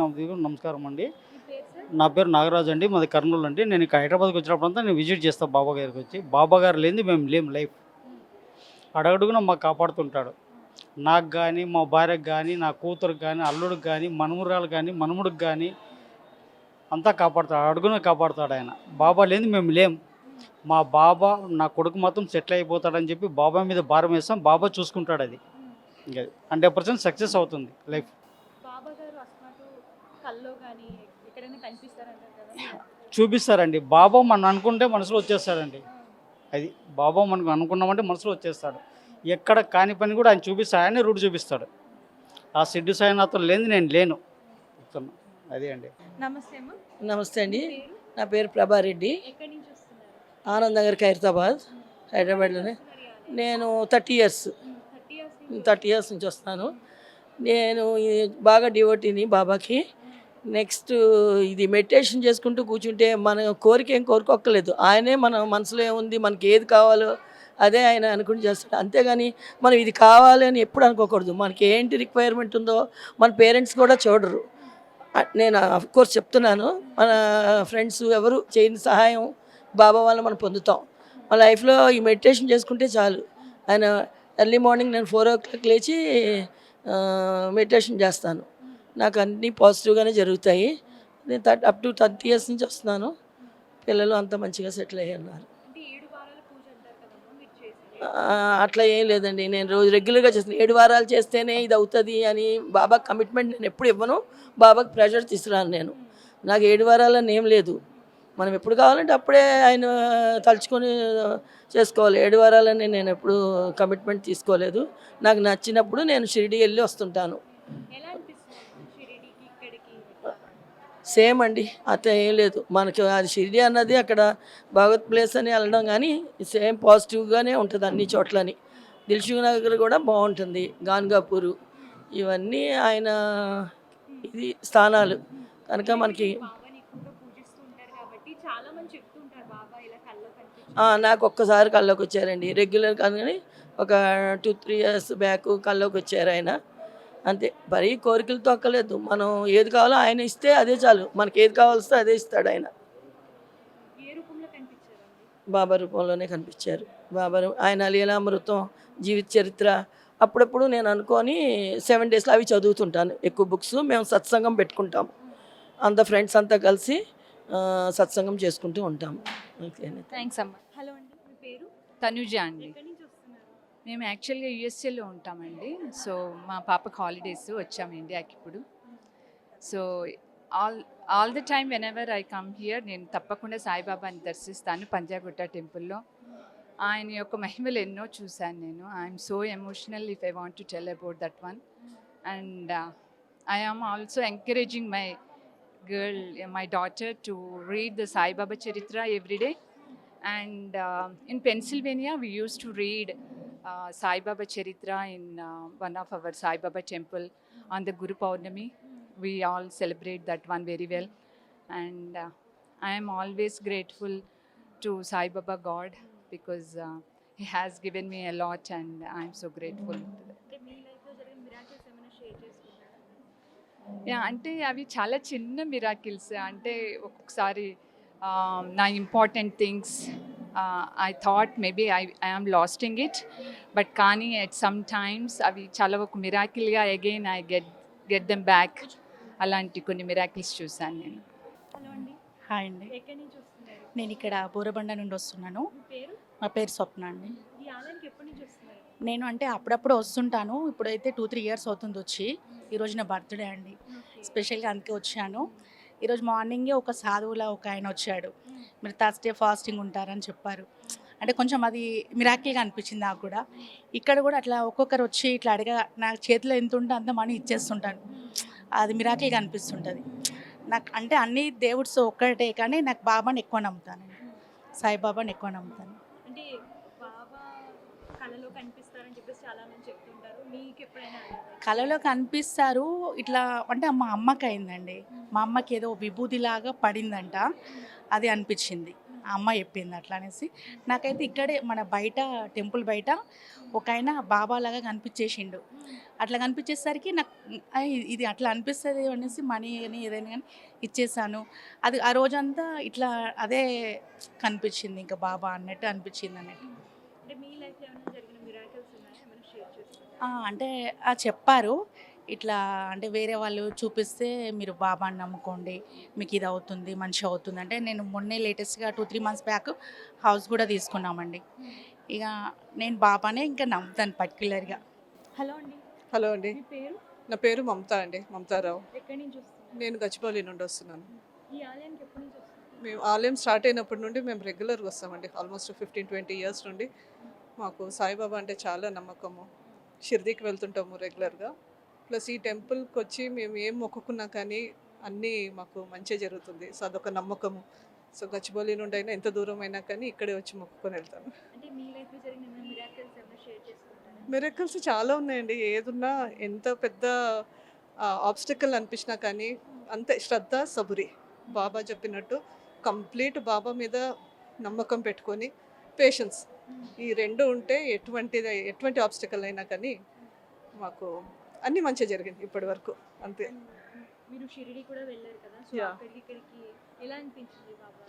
నా నమస్కారం అండి. నా పేరు నాగరాజు అండి. మాది కర్నూలు అండి. నేను ఇక్కడ హైదరాబాద్కి వచ్చినప్పుడంతా నేను విజిట్ చేస్తాను బాబా గారికి వచ్చి. బాబా గారు లేనిది మేము లేం లైఫ్. అడగడుగున మాకు కాపాడుతుంటాడు. నాకు కానీ మా భార్యకు కానీ నా కూతురు కానీ అల్లుడికి కానీ మనమురాలు కానీ మనుముడికి కానీ అంతా కాపాడుతాడు. అడుగున కాపాడుతాడు ఆయన. బాబా లేని మేము లేం. మా బాబా నా కొడుకు మాత్రం సెటిల్ అయిపోతాడని చెప్పి బాబా మీద భారం వేస్తాం. బాబా చూసుకుంటాడు అది. ఇంకా హండ్రెడ్ పర్సెంట్ సక్సెస్ అవుతుంది లైఫ్. కల్లో కానీ ఎక్కడైనా కనిపిస్తారంటారు కదా? చూపిస్తారండి. బాబా మనం అనుకుంటే మనసులో వచ్చేస్తాడండి. అది బాబా మనకు అనుకున్నామంటే మనసులో వచ్చేస్తాడు. ఎక్కడ కాని పని కూడా ఆయన చూపిస్తాడు ఆయనే రూట్ చూపిస్తాడు. ఆ సిడ్డు సాయి నాతో లేని నేను లేను. అదే అండి. నమస్తే నమస్తే అండి. పేరు? నా పేరు ప్రభారెడ్డి. ఎక్కడి నుంచి వస్తున్నారు? ఆనంద్ నగర్ ఖైరతాబాద్ హైదరాబాద్లోనే. నేను thirty years. Thirty years thirty years నుంచి వస్తాను. నేను బాగా డివోటీని బాబాకి నెక్స్ట్ ఇది మెడిటేషన్ చేసుకుంటూ కూర్చుంటే మన కోరిక ఏం కోరుకోక్కర్లేదు. ఆయనే మన మనసులో ఏముంది మనకి ఏది కావాలో అదే ఆయన అనుకుని చేస్తాడు. అంతేగాని మనం ఇది కావాలి అని ఎప్పుడు అనుకోకూడదు. మనకి ఏంటి రిక్వైర్మెంట్ ఉందో మన పేరెంట్స్ కూడా చూడరు. నేను అఫ్ కోర్స్ చెప్తున్నాను. మన ఫ్రెండ్స్ ఎవరు చేయని సహాయం బాబా వల్ల మనం పొందుతాం. మన లైఫ్లో ఈ మెడిటేషన్ చేసుకుంటే చాలు. ఆయన ఎర్లీ మార్నింగ్ నేను ఫోర్ ఓ క్లాక్ లేచి మెడిటేషన్ చేస్తాను. నాకు అన్నీ పాజిటివ్గానే జరుగుతాయి. నేను thirty up to thirty years నుంచి వస్తున్నాను. పిల్లలు అంతా మంచిగా సెటిల్ అయ్యి ఉన్నారు అట్లా ఏం లేదండి. నేను రోజు రెగ్యులర్గా చేస్తాను ఏడు వారాలు చేస్తేనే ఇది అవుతుంది అని బాబా కమిట్మెంట్ నేను ఎప్పుడు ఇవ్వను. బాబాకి ప్రెషర్ తీసుకురాను నేను. నాకు ఏడు వారాలని ఏం లేదు. మనం ఎప్పుడు కావాలంటే అప్పుడే ఆయన తలుచుకొని చేసుకోవాలి. ఏడు వారాలని నేను ఎప్పుడు కమిట్మెంట్ తీసుకోలేదు. నాకు నచ్చినప్పుడు నేను షిరిడి వెళ్ళి వస్తుంటాను ఎలా అనిపిస్తుంది షిరిడీకి ఇక్కడికి సేమ్ అండి. అంత ఏం లేదు. మనకి అది షిరిడి అన్నది అక్కడ భగవత్ ప్లేస్ అని వెళ్ళడం కానీ సేమ్ పాజిటివ్గానే ఉంటుంది అన్ని చోట్లని. దిల్సుఖ్ నగర్ కూడా బాగుంటుంది. గాన్గాపూరు ఇవన్నీ ఆయన ఇది స్థానాలు. కనుక మనకి చాలా నాకు ఒక్కసారి కల్లోకి వచ్చారండి రెగ్యులర్ కానీ ఒక టూ త్రీ ఇయర్స్ బ్యాక్ కల్లోకి వచ్చారు ఆయన. అంతే. మరీ కోరికలతో అక్కలేదు మనం ఏది కావాలో ఆయన ఇస్తే అదే చాలు. మనకి ఏది కావాల్స్తే అదే ఇస్తాడు ఆయన. బాబా రూపంలోనే కనిపించారు. బాబా ఆయన లీలామృతం జీవిత చరిత్ర అప్పుడప్పుడు నేను అనుకొని సెవెన్ డేస్లో అవి చదువుతుంటాను. ఎక్కువ బుక్స్ మేము సత్సంగం పెట్టుకుంటాము. అంత ఫ్రెండ్స్ అంతా కలిసి సత్సంగం చేసుకుంటూ ఉంటాము. ఓకేనా థ్యాంక్స్ అమ్మ. హలో అండి మీ పేరు? తనుజ అండి. మేము యాక్చువల్గా యూఎస్ఏలో ఉంటామండి. సో మా పాపకు హాలిడేస్ వచ్చాము ఇండియాకి ఇప్పుడు. So all all the time whenever I come here నేను తప్పకుండా సాయిబాబాని దర్శిస్తాను పంజాగుట్ట టెంపుల్లో. ఆయన యొక్క మహిమలు ఎన్నో చూశాను నేను. I'm so emotional if I want to tell about that one and I am also encouraging my girl my daughter to read the Saibaba charitra everyday and in Pennsylvania we use to read Saibaba charitra in one of our Saibaba temple on the Guru Purnima we all celebrate that one very well and I'm always grateful to Saibaba god because he has given me a lot and I'm so grateful అంటే అవి చాలా చిన్న miracles అంటే ఒక్కొక్కసారి నా important things I thought maybe I I'm lasting it but కానీ at some times అవి చాలా ఒక మిరాకిల్గా again I get get them back అలాంటి కొన్ని మిరాకిల్స్ చూశాను నేను. హలో అండి. హాయ్ అండి. నేను ఇక్కడ బూరబండ నుండి వస్తున్నాను. మీ పేరు? నా పేరు స్వప్న అండి. ఈ ఆలయానికి ఎప్పటి నుంచి వస్తున్నారు? నేను అంటే అప్పుడప్పుడు వస్తుంటాను. ఇప్పుడైతే టూ త్రీ ఇయర్స్ అవుతుంది వచ్చి. ఈరోజు నా బర్త్డే అండి. స్పెషల్గా అందుకే వచ్చాను. ఈరోజు మార్నింగే ఒక సాధువులా ఒక ఆయన వచ్చాడు. మీరు థర్స్డే ఫాస్టింగ్ ఉంటారని చెప్పారు. అంటే కొంచెం అది మిరాకిల్గా అనిపించింది నాకు కూడా. ఇక్కడ కూడా అట్లా ఒక్కొక్కరు వచ్చి ఇట్లా అడగ నా చేతిలో ఎంత ఉంటే అంత మనీ ఇచ్చేస్తుంటాను అది మిరాకిల్గా అనిపిస్తుంటుంది. నాకు అంటే అన్ని దేవుడ్స్ ఒక్కటే కానీ నాకు బాబాని ఎక్కువ నమ్ముతాను సాయిబాబాని ఎక్కువ నమ్ముతాను. అంటే బాబా కళలో కనిపిస్తారని చెప్పేసి చాలా మంది చెప్తుంటారు. మీకు ఎప్పుడైనా అనిపించిందా? కళలో కనిపిస్తారు. ఇట్లా అంటే మా అమ్మకి అయిందండి. మా అమ్మకి ఏదో విభూతిలాగా పడిందంట. అది అనిపించింది. అమ్మ చెప్పింది అట్లా అనేసి నాకైతే ఇక్కడే మన బయట టెంపుల్ బయట ఒక ఆయన బాబా లాగా కనిపించేసిండు. అట్లా కనిపించేసరికి నాకు "ఐ, ఇది అట్లా అనిపిస్తుంది అనేసి మనీ అని ఏదైనా కానీ ఇచ్చేసాను. అది ఆ రోజంతా ఇట్లా అదే కనిపించింది ఇంకా బాబా అన్నట్టు అనిపించింది అన్నట్టు. అంటే చెప్పారు. ఇట్లా అంటే వేరే వాళ్ళు చూపిస్తే మీరు బాబాని నమ్ముకోండి మీకు ఇది అవుతుంది మంచి అవుతుంది. అంటే నేను మొన్నే లేటెస్ట్గా two three months back house కూడా తీసుకున్నామండి. ఇక నేను బాబానే ఇంకా నమ్ముతాను పర్టికులర్గా హలో అండి. హలో అండి. మీ పేరు? నా పేరు మమతా అండి మమతారావు. ఎక్కడి నుంచి వస్తున్నారు? నేను గచ్చిబౌలి నుండి వస్తున్నాను. ఈ ఆలయానికి ఎప్పటి నుంచి వస్తున్నారు? మేము ఆలయం స్టార్ట్ అయినప్పటి నుండి మేము రెగ్యులర్గా వస్తామండి. ఆల్మోస్ట్ ఫిఫ్టీన్ ట్వంటీ ఇయర్స్ నుండి మాకు సాయిబాబా అంటే చాలా నమ్మకము. షిర్దీకి వెళ్తుంటాము రెగ్యులర్గా. ప్లస్ ఈ టెంపుల్కి వచ్చి మేము ఏం మొక్కుకున్నా కానీ అన్నీ మాకు మంచి జరుగుతుంది. సో అదొక నమ్మకము. సో గచ్చిబౌలి నుండి అయినా ఎంత దూరం అయినా కానీ ఇక్కడే వచ్చి మొక్కుకొని వెళ్తాను. మిరాకిల్స్ చాలా ఉన్నాయండి. ఏదున్నా ఎంత పెద్ద ఆబ్స్టికల్ అనిపించినా కానీ అంతే శ్రద్ధ సబురి. బాబా చెప్పినట్టు కంప్లీట్ బాబా మీద నమ్మకం పెట్టుకొని పేషెన్స్ ఈ రెండు ఉంటే ఎటువంటి ఎటువంటి ఆబ్స్టికల్ అయినా కానీ మాకు అన్నీ మంచిగా జరిగింది ఇప్పటి వరకు అంతే. మీరు షిరిడి కూడా వెళ్ళారు కదా సో Yeah. అక్కడికి ఇక్కడికి ఎలా అనిపించింది బాబా?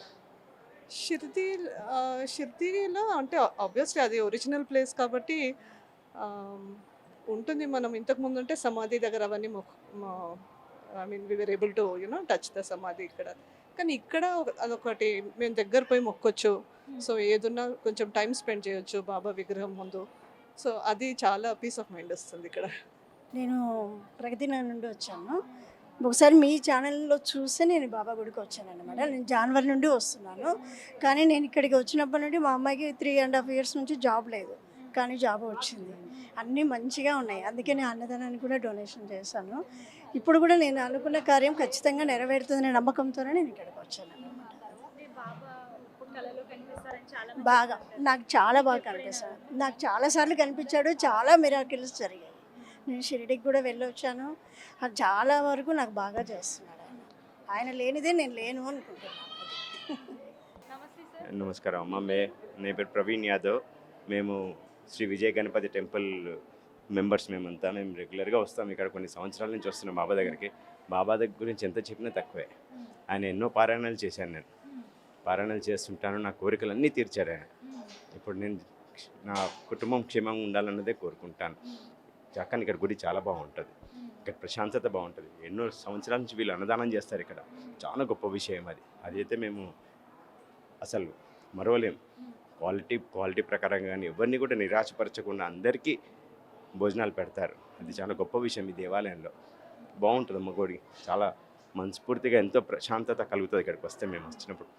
షిర్దీ ఆ, షిర్దీలో అంటే ఆబ్వియస్లీ అది ఒరిజినల్ ప్లేస్ కాబట్టి ఉంటుంది మనం ఇంతకు ముందు ఉంటే సమాధి దగ్గర అవన్నీ I mean we were able to you know touch the samadhi ఇక్కడ. కానీ ఇక్కడ అదొకటి మేము దగ్గర పోయి మొక్కొచ్చు. సో ఏదున్నా కొంచెం టైం స్పెండ్ చేయొచ్చు బాబా విగ్రహం ముందు. సో అది చాలా పీస్ ఆఫ్ మైండ్ వస్తుంది ఇక్కడ. నేను ప్రగతిన నుండి వచ్చాను. ఒకసారి మీ ఛానల్లో చూసి నేను బాబా గుడికి వచ్చాను అనమాట నేను జనవరి నుండి వస్తున్నాను. కానీ నేను ఇక్కడికి వచ్చినప్పటి నుండి మా అమ్మాయికి త్రీ అండ్ హాఫ్ ఇయర్స్ నుంచి జాబ్ లేదు. కానీ జాబ్ వచ్చింది. అన్నీ మంచిగా ఉన్నాయి. అందుకే నేను అన్నదానానికి కూడా డొనేషన్ చేశాను. ఇప్పుడు కూడా నేను అనుకున్న కార్యం ఖచ్చితంగా నెరవేరుతుందనే నమ్మకంతోనే నేను ఇక్కడికి వచ్చాను అనమాట బాబా కనిపిస్తారని చాలా బాగా నాకు చాలా బాగా కనిపిస్తాను నాకు చాలాసార్లు కనిపించాడు. చాలా మిరాకిల్స్ జరిగాయి. నేను షిరిడికి కూడా వెళ్ళొచ్చాను. చాలా వరకు నాకు బాగా చేస్తున్నాడు ఆయన. ఆయన లేనిదే నేను లేను అనుకుంటున్నాను. నమస్కారం అమ్మ. మే నా పేరు ప్రవీణ్ యాదవ్. మేము శ్రీ విజయ గణపతి టెంపుల్ మెంబర్స్ మేమంతా. మేము రెగ్యులర్గా వస్తాం ఇక్కడ కొన్ని సంవత్సరాల నుంచి వస్తున్నాం బాబా దగ్గరికి. బాబా దగ్గర గురించి ఎంత చెప్పినా తక్కువే. ఆయన ఎన్నో పారాయణాలు చేశాను నేను. పారాయణాలు చేస్తుంటాను. నా కోరికలన్నీ తీర్చారు ఆయన. ఇప్పుడు నేను నా కుటుంబం క్షేమంగా ఉండాలన్నదే కోరుకుంటాను. చక్కని ఇక్కడ గుడి చాలా బాగుంటుంది. ఇక్కడ ప్రశాంతత బాగుంటుంది. ఎన్నో సంవత్సరాల నుంచి వీళ్ళు అన్నదానం చేస్తారు ఇక్కడ. చాలా గొప్ప విషయం అది. అదైతే మేము అసలు మరవలేం. క్వాలిటీ క్వాలిటీ ప్రకారంగా కానీ ఎవరిని కూడా నిరాశపరచకుండా అందరికీ భోజనాలు పెడతారు. అది చాలా గొప్ప విషయం ఈ దేవాలయంలో. బాగుంటుంది అమ్మ గుడి. చాలా మనస్ఫూర్తిగా ఎంతో ప్రశాంతత కలుగుతుంది ఇక్కడికి వస్తే మేము వచ్చినప్పుడు.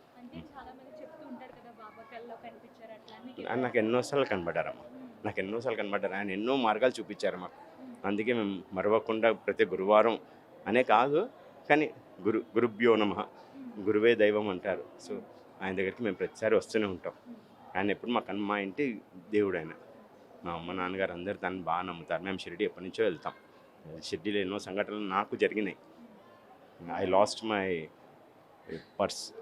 నాకు ఎన్నోసార్లు కనబడ్డారమ్మ. నాకు ఎన్నోసార్లు కనబడ్డారు. ఆయన ఎన్నో మార్గాలు చూపించారు మాకు. అందుకే మేము మరవకుండా ప్రతి గురువారం అనే కాదు కానీ గురు గురుభ్యో నమ గురువే దైవం అంటారు. సో ఆయన దగ్గరికి మేము ప్రతిసారి వస్తూనే ఉంటాం. ఆయన ఎప్పుడు మాకు అన్న- మా ఇంటి దేవుడు ఆయన. మా అమ్మ నాన్నగారు అందరు దాన్ని బాగా నమ్ముతారు. మేము షిరిడి ఎప్పటి నుంచో వెళ్తాం. షిరిడీలో ఎన్నో సంఘటనలు నాకు జరిగినాయి. I lost my purse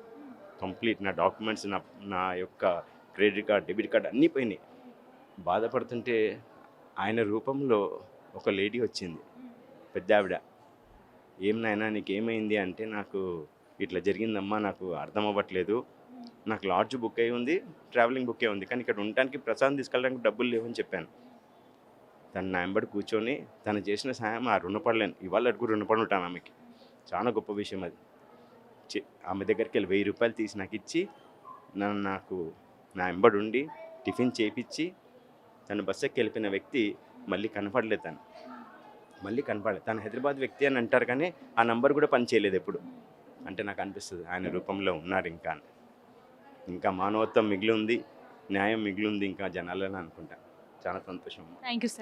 complete నా డాక్యుమెంట్స్ నా నా యొక్క క్రెడిట్ కార్డ్ డెబిట్ కార్డ్ అన్నీ పోయినాయి. బాధపడుతుంటే ఆయన రూపంలో ఒక లేడీ వచ్చింది పెద్ద ఆవిడ. ఏం నాయనా నీకేమైంది? అంటే నాకు ఇట్లా జరిగిందమ్మా నాకు అర్థం అవ్వట్లేదు. నాకు లాడ్జ్ బుక్ అయి ఉంది ట్రావెలింగ్ బుక్ అయి ఉంది కానీ ఇక్కడ ఉండటానికి ప్రసాదం తీసుకెళ్ళడానికి డబ్బులు లేవని చెప్పాను. తను నా వెంబడి కూర్చొని తను చేసిన సాయం ఆ రుణపడలేను. ఇవాళ అడుగు రుణపడి ఉంటాను ఆమెకి. చాలా గొప్ప విషయం అది. ఆమె దగ్గరికి వెళ్ళి వెయ్యి రూపాయలు తీసి నాకు ఇచ్చి నన్ను నాకు నా వెంబడి ఉండి టిఫిన్ చేయించి తను బస్ ఎక్కి వెళ్ళిపోయిన వ్యక్తి మళ్ళీ కనపడలేదు తను. మళ్ళీ కనపడలేదు. తను హైదరాబాద్ వ్యక్తి అని అంటారు కానీ ఆ నంబర్ కూడా పని చేయలేదు ఎప్పుడు. అంటే నాకు అనిపిస్తుంది ఆయన రూపంలో ఉన్నారు ఇంకా ఇంకా మానవత్వం మిగిలి ఉంది న్యాయం మిగిలి ఉంది ఇంకా జనాలని అనుకుంటాను చాలా సంతోషం. Thank you sir